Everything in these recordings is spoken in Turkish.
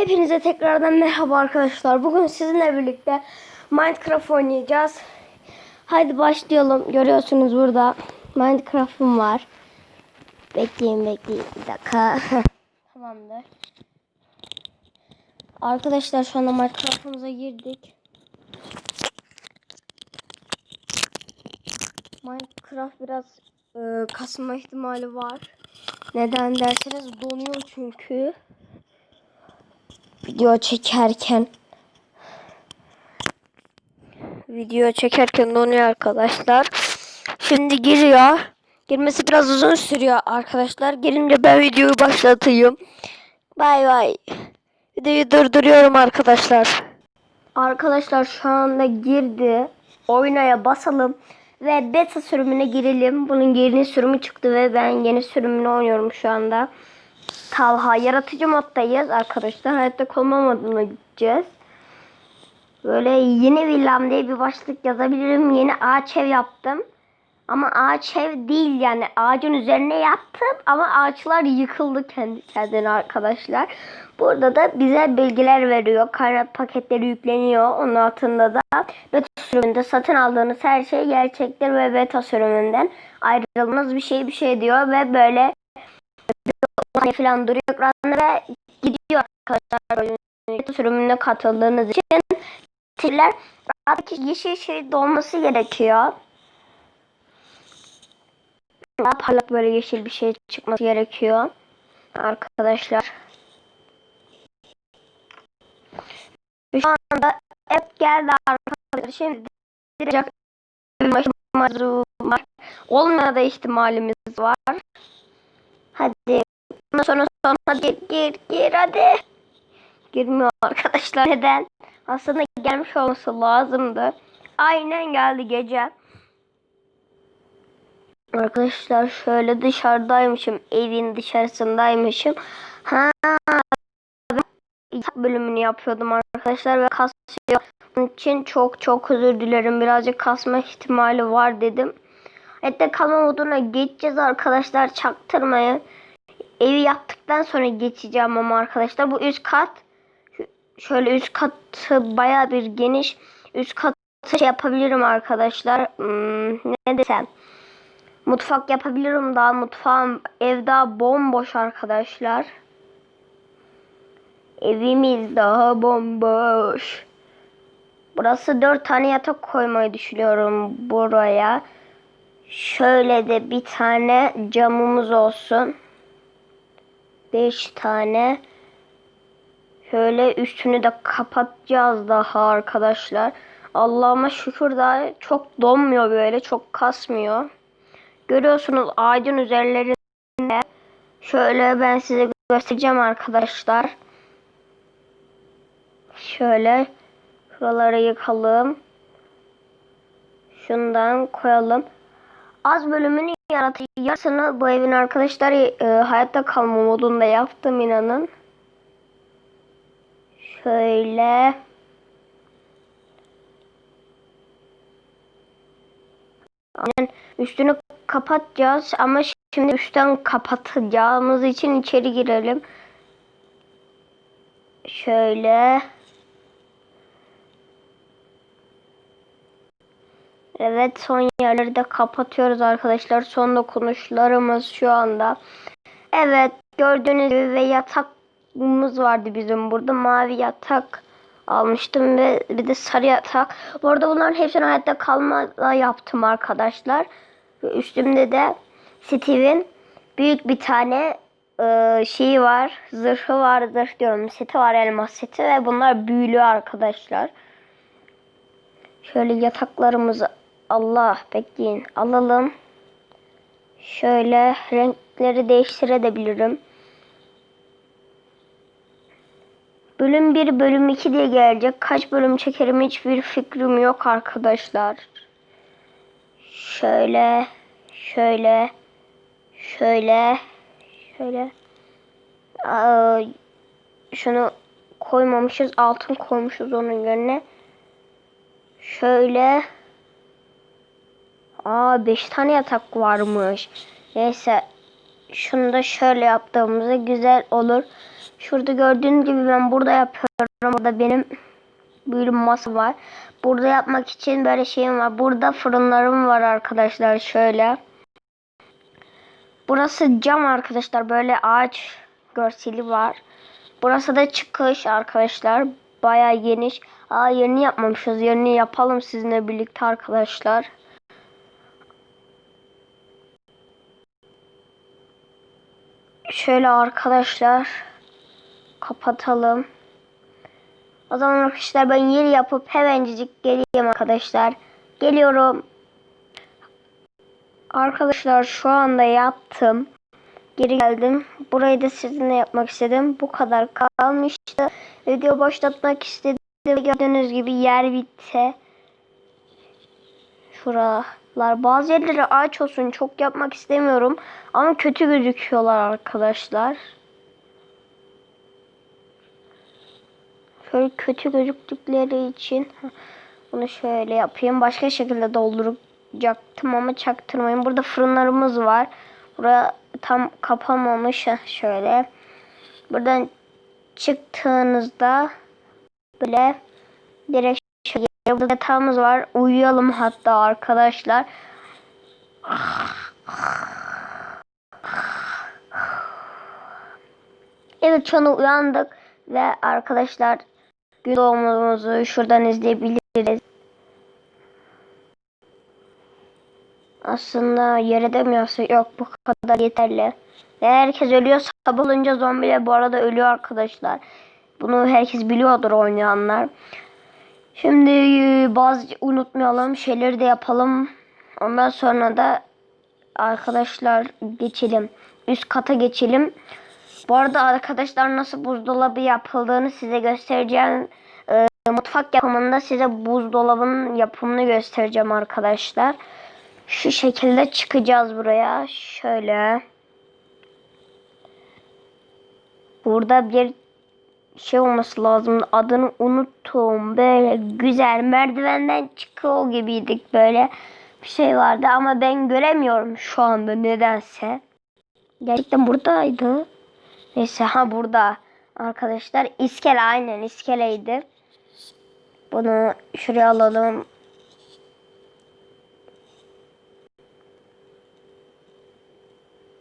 Hepinize tekrardan merhaba arkadaşlar. Bugün sizinle birlikte Minecraft oynayacağız. Haydi başlayalım. Görüyorsunuz burada Minecraft'ım var. Bekleyin bekleyin bir dakika. Tamamdır. Arkadaşlar şu anda Minecraft'ımıza girdik. Minecraft biraz e, kasma ihtimali var. Neden derseniz donuyor çünkü video çekerken video çekerken donuyor arkadaşlar. Şimdi giriyor. Girmesi biraz uzun sürüyor arkadaşlar. Girince ben videoyu başlatayım. Bay bay. Videoyu durduruyorum arkadaşlar. Arkadaşlar şu anda girdi. Oynaya basalım ve beta sürümüne girelim. Bunun yeni sürümü çıktı ve ben yeni sürümünü oynuyorum şu anda. Talha yaratıcı moddayız arkadaşlar. Hayatta kalma moduna gideceğiz. Böyle yeni villam diye bir başlık yazabilirim. Yeni ağaç ev yaptım. Ama ağaç ev değil yani ağacın üzerine yaptım ama ağaçlar yıkıldı kendi kendine arkadaşlar. Burada da bize bilgiler veriyor. Kaynak paketleri yükleniyor. Onun altında da beta sürümünde satın aldığınız her şey gerçektir ve beta sürümünden ayrılmaz bir şey bir şey diyor ve böyle falan duruyor ekranda ve gidiyor arkadaşlar beta sürümüne katıldığınız için teşekkürler. Rahatki yeşil şey dolması gerekiyor. Daha parlak böyle yeşil bir şey çıkması gerekiyor. Arkadaşlar. Şu anda hep geldi arkadaşlar. Şimdi direkt var. Olmaya da ihtimalimiz var. Hadi. Bundan sonra sonra gir gir gir hadi. Girmiyor arkadaşlar. Neden? Aslında gelmiş olması lazımdı. Aynen geldi gece. Arkadaşlar şöyle dışarıdaymışım. Evin dışarısındaymışım. Ha bölümünü yapıyordum arkadaşlar ve kasıyor. Bunun için çok çok özür dilerim. Birazcık kasma ihtimali var dedim. Hatta kalma moduna geçeceğiz arkadaşlar. Çaktırmayın. Evi yaptıktan sonra geçeceğim ama arkadaşlar. Bu üst kat şöyle üst katı baya bir geniş. Üst katı şey yapabilirim arkadaşlar. Hmm, ne desem. Mutfak yapabilirim daha mutfağım ev daha bomboş arkadaşlar. Evimiz daha bomboş. Burası dört tane yatak koymayı düşünüyorum buraya. Şöyle de bir tane camımız olsun. Beş tane. Şöyle üstünü de kapatacağız daha arkadaşlar. Allah'ıma şükür daha çok donmuyor böyle. Çok kasmıyor. Görüyorsunuz ağacın üzerlerinde. Şöyle ben size göstereceğim arkadaşlar. Şöyle şuraları yıkalım. Şundan koyalım. Az bölümünü yaratıcı yarısını bu evin arkadaşlar e, hayatta kalma modunda yaptım inanın. Şöyle. Aynen üstünü kapatacağız ama şimdi üstten kapatacağımız için içeri girelim. Şöyle. Evet son yerleri de kapatıyoruz arkadaşlar. Son dokunuşlarımız şu anda. Evet gördüğünüz gibi ve yatakımız vardı bizim burada. Mavi yatak almıştım ve bir de sarı yatak. Bu arada bunların hepsini hayatta kalmada yaptım arkadaşlar. Üstümde de Steve'in büyük bir tane e, şeyi var. Zırhı var. Zırh diyorum. Seti var. Elmas seti ve bunlar büyülü arkadaşlar. Şöyle yataklarımızı Allah bekleyin alalım. Şöyle renkleri değiştirebilirim. Bölüm 1, bölüm 2 diye gelecek. Kaç bölüm çekerim hiçbir fikrim yok arkadaşlar. Şöyle, şöyle, şöyle, şöyle. Aa, şunu koymamışız. Altın koymuşuz onun yerine. Şöyle. Aa 5 tane yatak varmış. Neyse. Şunu da şöyle yaptığımızda güzel olur. Şurada gördüğünüz gibi ben burada yapıyorum. Burada benim bir masa var. Burada yapmak için böyle şeyim var. Burada fırınlarım var arkadaşlar şöyle. Burası cam arkadaşlar. Böyle ağaç görseli var. Burası da çıkış arkadaşlar. Bayağı geniş. Aa yerini yapmamışız. Yerini yapalım sizinle birlikte arkadaşlar. Şöyle arkadaşlar kapatalım. O zaman arkadaşlar ben yeri yapıp hemencik geleyim arkadaşlar. Geliyorum. Arkadaşlar şu anda yaptım. Geri geldim. Burayı da sizinle yapmak istedim. Bu kadar kalmıştı. Video başlatmak istedim. Gördüğünüz gibi yer bitti. Şuralar. Bazı yerleri ağaç olsun. Çok yapmak istemiyorum. Ama kötü gözüküyorlar arkadaşlar. Şöyle kötü gözüktükleri için bunu şöyle yapayım. Başka şekilde dolduracaktım ama çaktırmayın. Burada fırınlarımız var. Buraya tam kapanmamış. Heh, Şöyle. Buradan çıktığınızda böyle direkt yatağımız var. Uyuyalım hatta arkadaşlar. Evet şu an uyandık ve arkadaşlar gün doğumumuzu şuradan izleyebiliriz. Aslında mi yapsak? Yok bu kadar yeterli. Ve herkes ölüyor. Sabah olunca zombiler bu arada ölüyor arkadaşlar. Bunu herkes biliyordur oynayanlar. Şimdi e, bazı unutmayalım şeyleri de yapalım. Ondan sonra da arkadaşlar geçelim. Üst kata geçelim. Bu arada arkadaşlar nasıl buzdolabı yapıldığını size göstereceğim. Ee, mutfak yapımında size buzdolabının yapımını göstereceğim arkadaşlar. Şu şekilde çıkacağız buraya. Şöyle. Burada bir şey olması lazım. Adını unuttum. Böyle güzel merdivenden çıkıyor gibiydik böyle. Bir şey vardı ama ben göremiyorum şu anda nedense. Gerçekten buradaydı. Neyse ha burada arkadaşlar iskele aynen iskeleydi. Bunu şuraya alalım.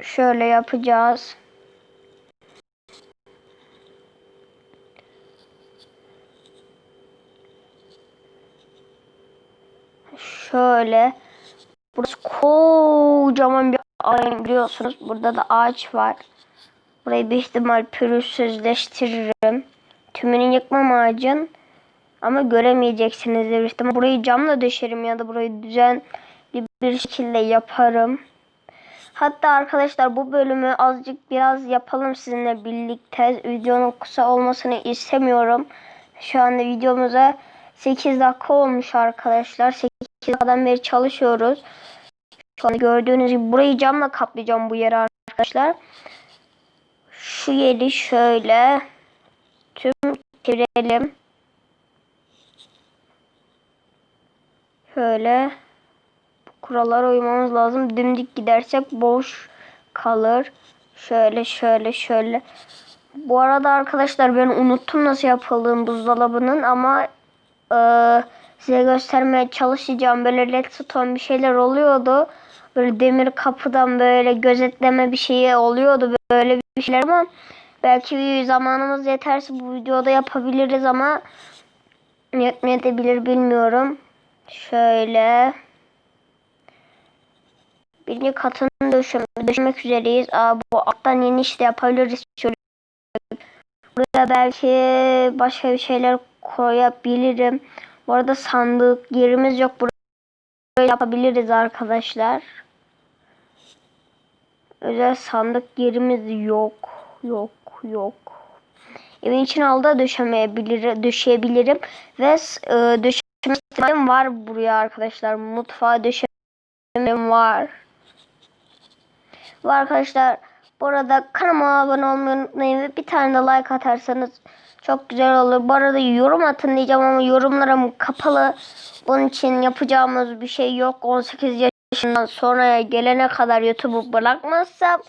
Şöyle yapacağız. Şöyle. Burası kocaman bir alan biliyorsunuz. Burada da ağaç var. Burayı bir ihtimal pürüzsüzleştiririm. Tümünü yıkmam ağacın. Ama göremeyeceksiniz bir ihtimal. Burayı camla döşerim ya da burayı düzenli bir şekilde yaparım. Hatta arkadaşlar bu bölümü azıcık biraz yapalım sizinle birlikte. Videonun kısa olmasını istemiyorum. Şu anda videomuza 8 dakika olmuş arkadaşlar. 8 dakikadan beri çalışıyoruz. Şu anda gördüğünüz gibi burayı camla kaplayacağım bu yeri arkadaşlar. Şu yeri şöyle tüm çevirelim. Şöyle kurallara uymamız lazım. Dimdik gidersek boş kalır. Şöyle şöyle şöyle. Bu arada arkadaşlar ben unuttum nasıl yapıldığını buzdolabının ama e, size göstermeye çalışacağım. Böyle redstone bir şeyler oluyordu. Böyle demir kapıdan böyle gözetleme bir şeyi oluyordu. Böyle bir şeyler ama belki zamanımız yeterse bu videoda yapabiliriz ama yetmeyebilir bilmiyorum. Şöyle birinci katını döşem döşemek üzereyiz. Aa, bu alttan yeni işte yapabiliriz. Şöyle. Buraya belki başka bir şeyler koyabilirim. Bu arada sandık yerimiz yok. Buraya yapabiliriz arkadaşlar. Özel sandık yerimiz yok. Yok yok. Evin içine alda döşemeyebilir, döşeyebilirim. Ve e, döşeme ihtimalim var buraya arkadaşlar. Mutfağa döşemem var. Ve arkadaşlar bu arada kanalıma abone olmayı unutmayın ve bir tane de like atarsanız çok güzel olur. Bu arada yorum atın diyeceğim ama yorumlarım kapalı. Bunun için yapacağımız bir şey yok. 18 yaşından sonraya gelene kadar YouTube'u bırakmazsam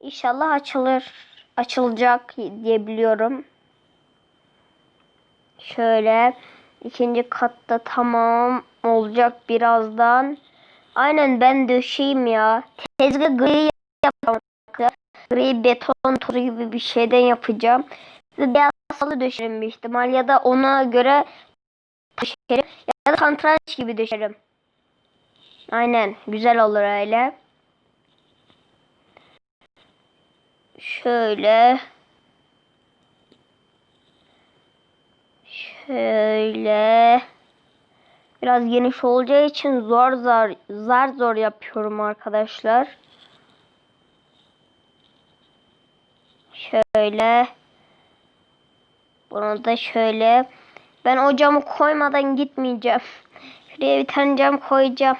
inşallah açılır. açılacak diye biliyorum. Şöyle ikinci katta tamam olacak birazdan. Aynen ben döşeyim ya. Tezgah gri yapacağım. Gri beton tozu gibi bir şeyden yapacağım. Beyaz halı döşerim büyük ihtimal ya da ona göre döşerim ya da kantranç gibi döşerim. Aynen güzel olur öyle. Şöyle. Şöyle. Biraz geniş olacağı için zor zor zar zor yapıyorum arkadaşlar. Şöyle. Bunu da şöyle. Ben o camı koymadan gitmeyeceğim. Şuraya bir tane cam koyacağım.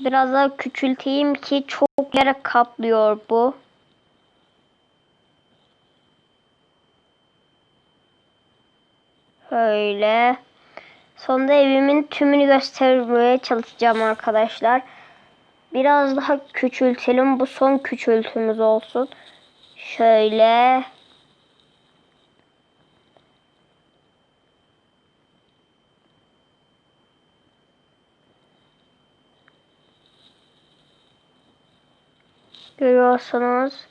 Biraz daha küçülteyim ki çok yere kaplıyor bu. Şöyle. Sonunda evimin tümünü göstermeye çalışacağım arkadaşlar. Biraz daha küçültelim. Bu son küçültümüz olsun. Şöyle. Görüyorsunuz.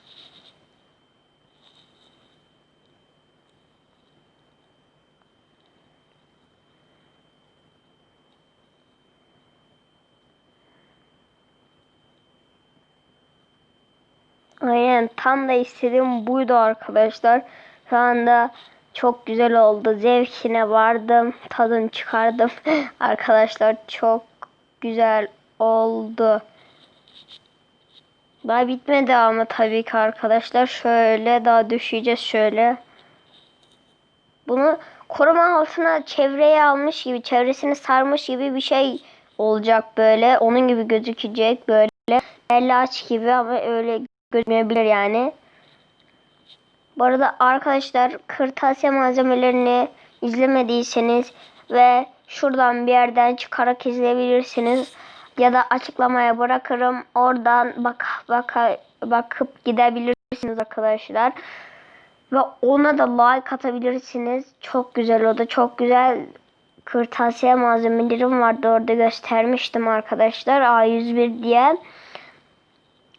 Aynen tam da istediğim buydu arkadaşlar. Şu anda çok güzel oldu. Zevkine vardım. Tadını çıkardım. arkadaşlar çok güzel oldu. Daha bitmedi ama tabii ki arkadaşlar. Şöyle daha düşeceğiz şöyle. Bunu koruma altına çevreye almış gibi, çevresini sarmış gibi bir şey olacak böyle. Onun gibi gözükecek böyle. Ellaç gibi ama öyle gözükmeyebilir yani. Bu arada arkadaşlar kırtasiye malzemelerini izlemediyseniz ve şuradan bir yerden çıkarak izleyebilirsiniz. Ya da açıklamaya bırakırım. Oradan bak, bak bakıp gidebilirsiniz arkadaşlar. Ve ona da like atabilirsiniz. Çok güzel o da çok güzel kırtasiye malzemelerim vardı. Orada göstermiştim arkadaşlar. A101 diye.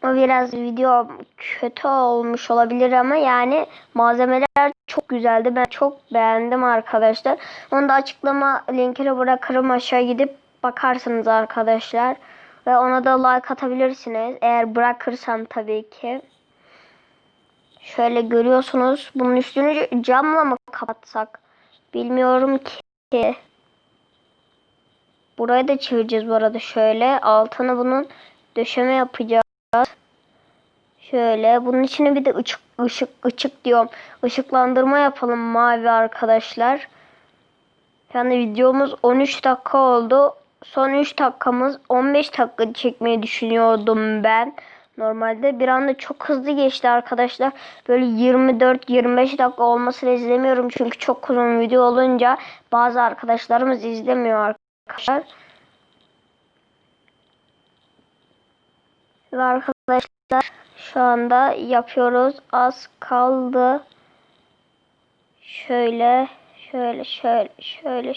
O biraz video kötü olmuş olabilir ama yani malzemeler çok güzeldi. Ben çok beğendim arkadaşlar. Onu da açıklama linkini bırakırım aşağı gidip bakarsınız arkadaşlar. Ve ona da like atabilirsiniz. Eğer bırakırsam tabii ki. Şöyle görüyorsunuz. Bunun üstünü camla mı kapatsak? Bilmiyorum ki. Burayı da çevireceğiz bu arada şöyle. Altını bunun döşeme yapacağız. Şöyle bunun içine bir de ışık ışık ışık diyorum. Işıklandırma yapalım mavi arkadaşlar. Yani videomuz 13 dakika oldu. Son 3 dakikamız 15 dakika çekmeyi düşünüyordum ben. Normalde bir anda çok hızlı geçti arkadaşlar. Böyle 24-25 dakika olmasını izlemiyorum. Çünkü çok uzun video olunca bazı arkadaşlarımız izlemiyor arkadaşlar. Ve arkadaşlar şu anda yapıyoruz. Az kaldı. Şöyle, şöyle, şöyle, şöyle,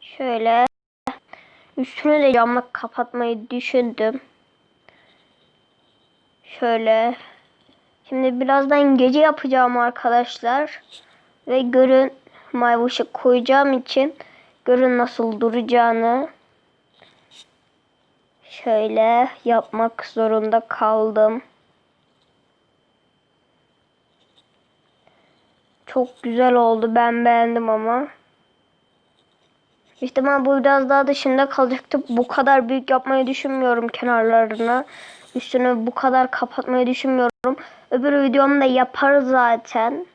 şöyle. Üstünü de camla kapatmayı düşündüm. Şöyle. Şimdi birazdan gece yapacağım arkadaşlar. Ve görün mavi koyacağım için görün nasıl duracağını. Şöyle yapmak zorunda kaldım. Çok güzel oldu. Ben beğendim ama. Ben bu biraz daha dışında kalacaktı. Bu kadar büyük yapmayı düşünmüyorum kenarlarına. Üstünü bu kadar kapatmayı düşünmüyorum. Öbür videomda yaparız zaten.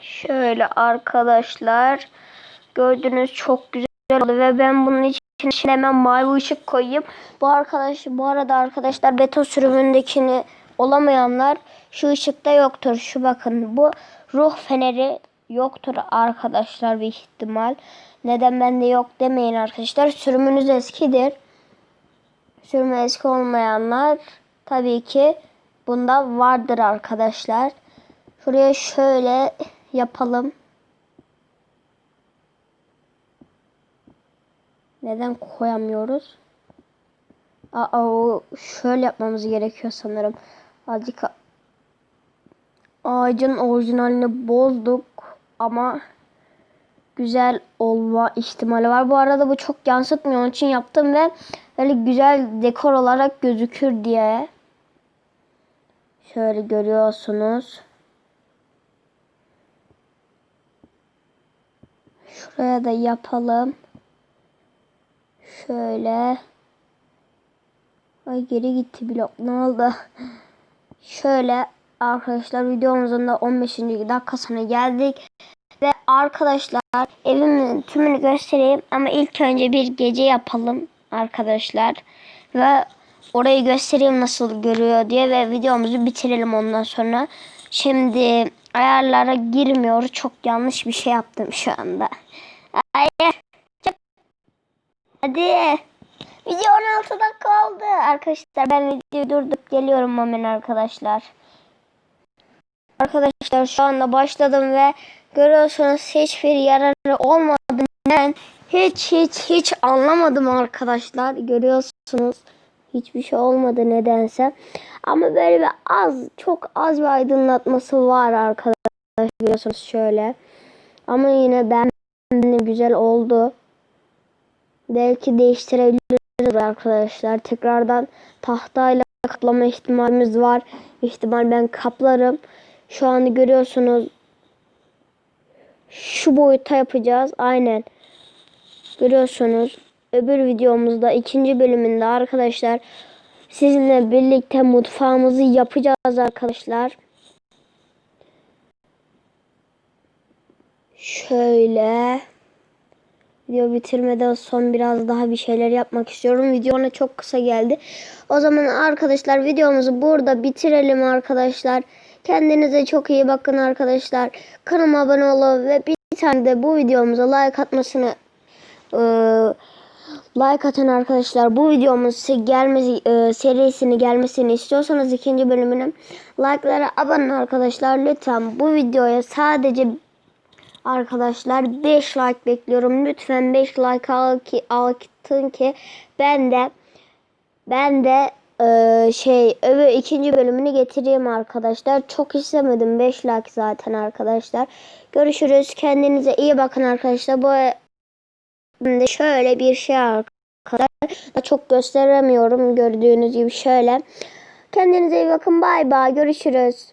Şöyle arkadaşlar. Gördüğünüz çok güzel oldu ve ben bunun için hemen mavi ışık koyayım. Bu arkadaş bu arada arkadaşlar beton sürümündekini olamayanlar şu ışıkta yoktur. Şu bakın bu ruh feneri yoktur arkadaşlar bir ihtimal. Neden bende yok demeyin arkadaşlar. Sürümünüz eskidir. Sürme eski olmayanlar tabii ki bunda vardır arkadaşlar. Şuraya şöyle yapalım. Neden koyamıyoruz? Aa, şöyle yapmamız gerekiyor sanırım. Azıcık ağacın orijinalini bozduk ama güzel olma ihtimali var. Bu arada bu çok yansıtmıyor. Onun için yaptım ve böyle güzel dekor olarak gözükür diye. Şöyle görüyorsunuz. Şuraya da yapalım. Şöyle. Ay geri gitti blok. Ne oldu? Şöyle arkadaşlar videomuzun da 15. dakikasına geldik. Ve arkadaşlar evimin tümünü göstereyim ama ilk önce bir gece yapalım arkadaşlar. Ve orayı göstereyim nasıl görüyor diye ve videomuzu bitirelim ondan sonra. Şimdi ayarlara girmiyor. Çok yanlış bir şey yaptım şu anda. Hayır. Hadi. Video 16 dakika oldu. Arkadaşlar ben videoyu durdurup geliyorum hemen arkadaşlar. Arkadaşlar şu anda başladım ve görüyorsunuz hiçbir yararı olmadı. Ben hiç hiç hiç anlamadım arkadaşlar. Görüyorsunuz hiçbir şey olmadı nedense. Ama böyle bir az çok az bir aydınlatması var arkadaşlar. Görüyorsunuz şöyle. Ama yine ben güzel oldu. Belki değiştirebiliriz arkadaşlar. Tekrardan tahtayla kaplama ihtimalimiz var. İhtimal ben kaplarım. Şu an görüyorsunuz. Şu boyuta yapacağız. Aynen. Görüyorsunuz. Öbür videomuzda ikinci bölümünde arkadaşlar sizinle birlikte mutfağımızı yapacağız arkadaşlar. Şöyle video bitirmeden son biraz daha bir şeyler yapmak istiyorum. Video ona çok kısa geldi. O zaman arkadaşlar videomuzu burada bitirelim arkadaşlar. Kendinize çok iyi bakın arkadaşlar. Kanalıma abone olun ve bir tane de bu videomuza like atmasını e, like atın arkadaşlar. Bu videomuz gelmesi e, serisini gelmesini istiyorsanız ikinci bölümünün like'lara abone arkadaşlar. Lütfen bu videoya sadece arkadaşlar 5 like bekliyorum. Lütfen 5 like al ki atın ki ben de ben de e, şey öbür ikinci bölümünü getireyim arkadaşlar. Çok istemedim 5 like zaten arkadaşlar. Görüşürüz. Kendinize iyi bakın arkadaşlar. Bu Şimdi şöyle bir şey arkadaşlar. Çok gösteremiyorum gördüğünüz gibi şöyle. Kendinize iyi bakın. Bay bay. Görüşürüz.